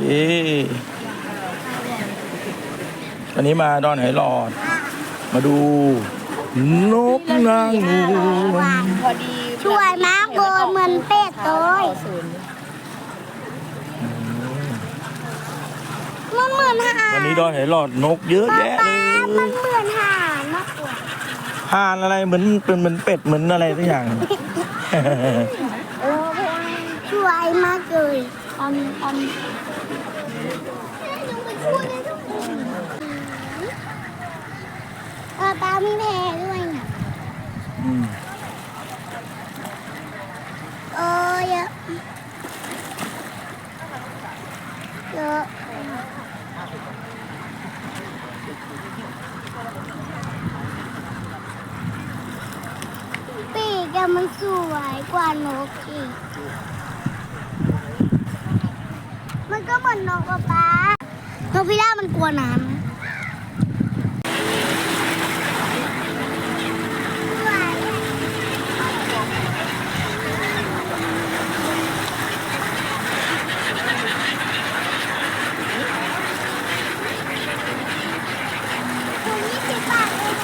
เอ๊ะวันนี้มาดอนไหหลอด มาดูนกนางนวลพอดีช่วยมากเลยเหมือนเป็ดเลยศูนย์มันเหมือนห่านวันนี้ดอนไหหลอดนกเยอะป๊าแยะเลป๊ายมันเหมือนห่านมากกว่าห่านอะไรเหมือนเป็นเหมือนเป็ดเหมือนอะไรสักอย่างเออเพราะว่าช่วยมากเลย ออนออนเออป้ามีแพรด้วยนะอืมเออเยอะเยอะปีกอะมันสวยกว่านกอีก มันก็เหมือนนกอะป้านกพิราบมันกลัวน้ำนะสวยอะตัวนี้สิบบาทเอง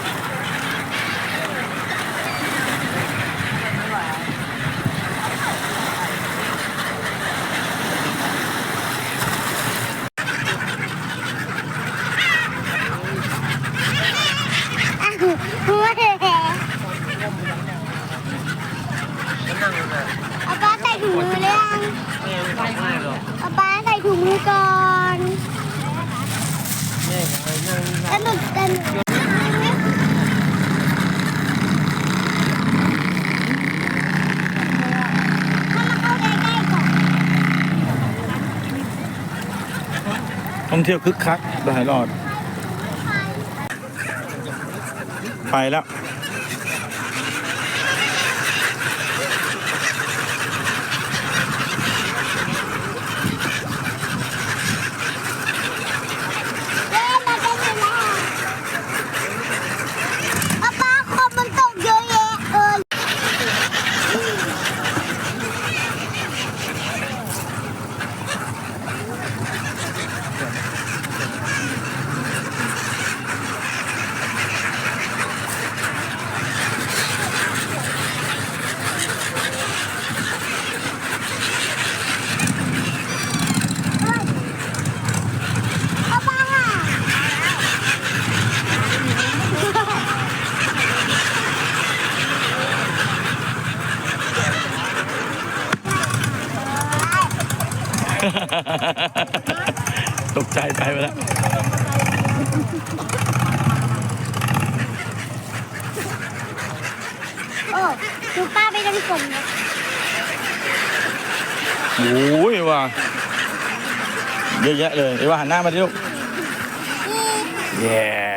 เอาป้าใส่ถุงมือเลยยังเอาป้าใส่ถุงมือก่อนสนุกสนุกเข้ามาเข้าใกล้ๆก่อนท่องเที่ยวคึกคักดอนไหหลอด ไปแล้ว เล่นมาเป็นยังไงเอาป้าคอมมันตกเยอะแยะเออ เอาป้าค่ะ ตกใจไปไปแล้ว โอ้ดูป้าไปดังฝนนะโอ้ยว่ะเยอะแยะเลยไอ้ว่าหันหน้ามาดิลูกนี่แย่